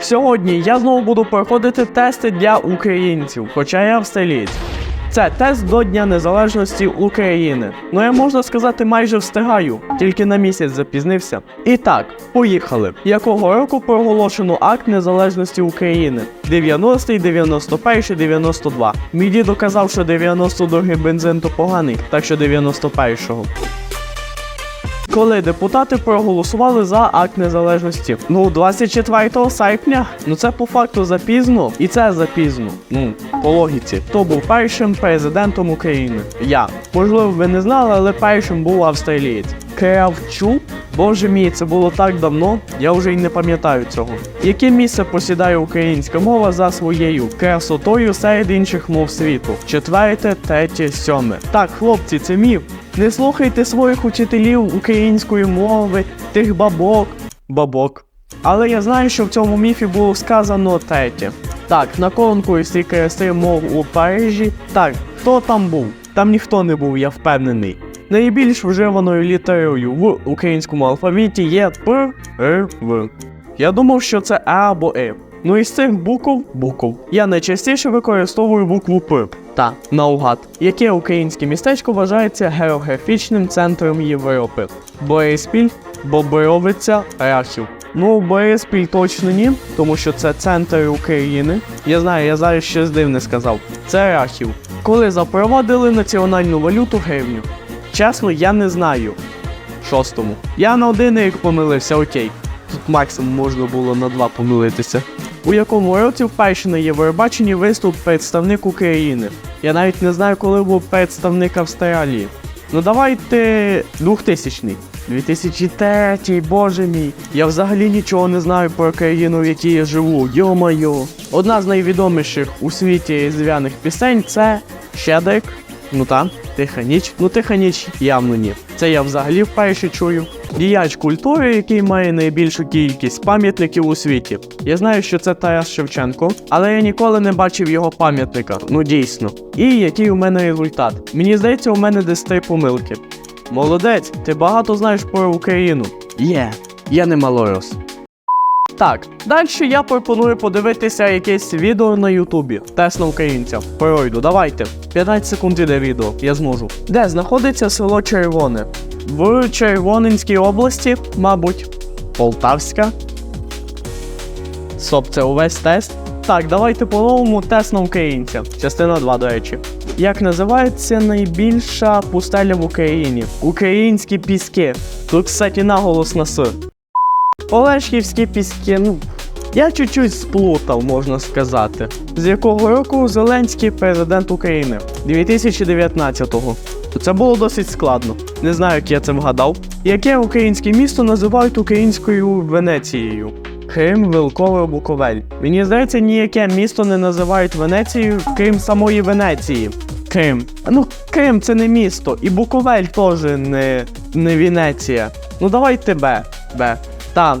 Сьогодні я знову буду проходити тести для українців, хоча я австралієць. Це тест до Дня Незалежності України. Ну я можна сказати, майже встигаю, тільки на місяць запізнився. І так, поїхали. Якого року проголошено акт незалежності України? 90-й, 91-й, 92. Мій дідо казав, що 92-й бензин то поганий, так що 91-го. Коли депутати проголосували за акт незалежності. Ну, 24 серпня. Ну це по факту запізно, і це запізно. Ну, по логіці. Хто був першим президентом України? Я. Можливо, ви не знали, але першим був австралієць. Кравчук? Боже мій, це було так давно, я вже й не пам'ятаю цього. Яке місце посідає українська мова за своєю красотою серед інших мов світу? Четверте, третє, сьоме. Так, хлопці, це міф. Не слухайте своїх учителів української мови, тих бабок. Бабок. Але я знаю, що в цьому міфі було сказано третє. Так, на конкурсі краси мов у Парижі. Так, хто там був? Там ніхто не був, я впевнений. Найбільш вживаною літерою в українському алфавіті є П, Р, В. Я думав, що це А або Е. Ну із цих букв букв я найчастіше використовую букву П та наугад. Яке українське містечко вважається географічним центром Європи? Бориспіль, Бобровиця, Рахів. Ну, Бориспіль точно ні, тому що це центр України. Я знаю, я зараз щось дивне сказав. Це Рахів. Коли запровадили національну валюту гривню? Чесно, я не знаю. Шостому. Я на один рік помилився, окей. Тут максимум можна було на два помилитися. У якому році вперше на Євробаченні виступ представник України. Я навіть не знаю, коли був представник Австралії. Ну давайте 2000-й. 2003, боже мій. Я взагалі нічого не знаю про країну, в якій я живу. Йо-майо. Одна з найвідоміших у світі різдвяних пісень це Щедрик. Ну та, тиха ніч. Ну тиха ніч явно ні. Це я взагалі вперше чую. Діяч культури, який має найбільшу кількість пам'ятників у світі. Я знаю, що це Тарас Шевченко, але я ніколи не бачив його пам'ятника. Ну дійсно. І який у мене результат? Мені здається, у мене десь три помилки. Молодець, ти багато знаєш про Україну. Є, я не малорос. Так, далі я пропоную подивитися якесь відео на Ютубі. Тест на українця. Пройду, давайте. 15 секунд іде відео, я зможу. Де знаходиться село Червоне? В Червоненській області, мабуть. Полтавська. Стоп, це увесь тест. Так, давайте по-новому тест на українця. Частина 2, до речі. Як називається найбільша пустеля в Україні? Українські піски. Тут, кстати, наголос на С. Олешківські піски, ну. Я чуть-чуть сплутав, можна сказати. З якого року Зеленський президент України? 2019-го. Це було досить складно. Не знаю, як я це вгадав. Яке українське місто називають українською Венецією? Крим, Вилкове, Буковель. Мені здається, ніяке місто не називають Венецією, крім самої Венеції. Крим. Ну, Крим це не місто, і Буковель теж не, не Венеція. Ну давайте Б. Б. Там.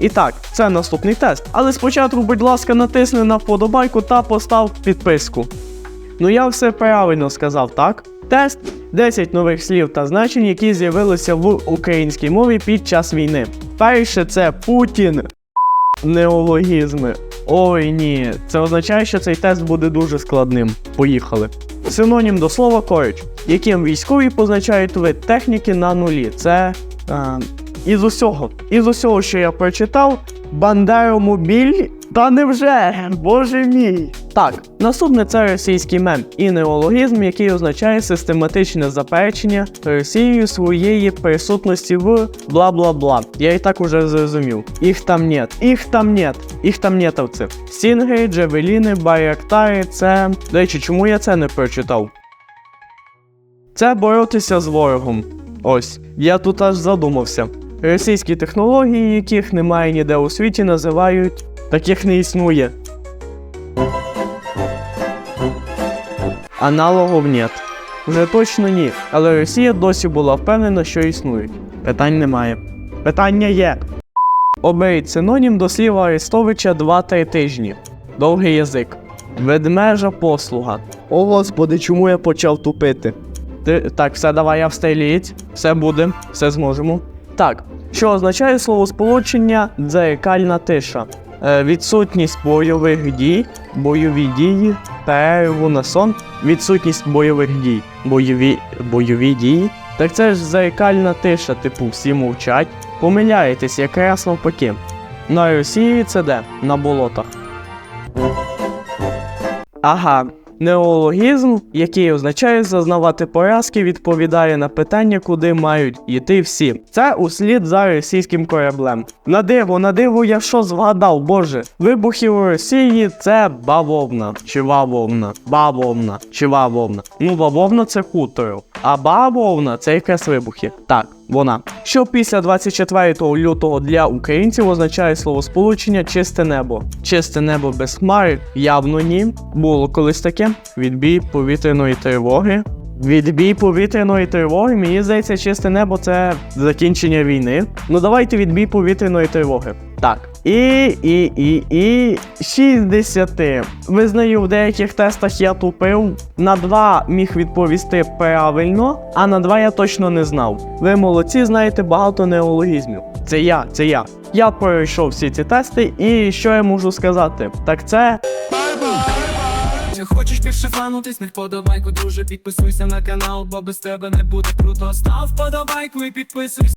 І так, це наступний тест. Але спочатку, будь ласка, натисни на вподобайку та постав підписку. Ну я все правильно сказав, так? Тест 10 нових слів та значень, які з'явилися в українській мові під час війни. Перше це Путін. Неологізми. Ой ні, це означає, що цей тест буде дуже складним. Поїхали. Синонім до слова корич, яким військові позначають вид техніки на нулі. Це. Е, із усього, із усього, що я прочитав, Бандеромобіль. Та невже? Боже мій. Так, наступне це російський мем і неологізм, який означає систематичне заперечення Росією своєї присутності в бла бла бла. Я і так уже зрозумів. Їх там нет, їх там нет, їх там нетовці. Стінгери, джавеліни, байрактари, це. До речі, чому я це не прочитав? Це боротися з ворогом. Ось, я тут аж задумався. Російські технології, яких немає ніде у світі, називають таких не існує. Аналогов нет. Вже точно ні. Але Росія досі була впевнена, що існують. Питань немає. Питання є. Оберіть синонім до слова Арестовича 2-3 тижні. Довгий язик. Ведмежа послуга. О господи, чому я почав тупити? Ти, так, все, давай, австралієць. Все буде, все зможемо. Так, що означає словосполучення дзеркальна тиша? Е, відсутність бойових дій, бойові дії, перерву на сон, відсутність бойових дій, бойові, бойові дії. Так це ж заїкальна тиша, типу всі мовчать. Помиляєтесь, якраз навпаки. На Росії це де? На болотах. Ага. Неологізм, який означає зазнавати поразки, відповідає на питання, куди мають йти всі. Це услід за російським кораблем. На диво, на диво, я що згадав, боже. Вибухи у Росії це бавовна, чи вавовна, бавовна, чи вавовна. Ну, бавовна це хуторо, а бавовна це якраз вибухи. Так, вона. Що після 24 лютого для українців означає словосполучення чисте небо. Чисте небо без хмари явно ні. Було колись таке. Відбій повітряної тривоги. Відбій повітряної тривоги, мені здається, чисте небо це закінчення війни. Ну давайте відбій повітряної тривоги. Так. І, і, і, і 60. Визнаю, в деяких тестах я тупив. На 2 міг відповісти правильно, а на 2 я точно не знав. Ви молодці, знаєте багато неологізмів. Це я, це я. Я пройшов всі ці тести, і що я можу сказати? Так це хочеш більше фанутись, не вподобайку, друже, підписуйся на канал, бо без тебе не буде круто. Став вподобайку і підписуйся.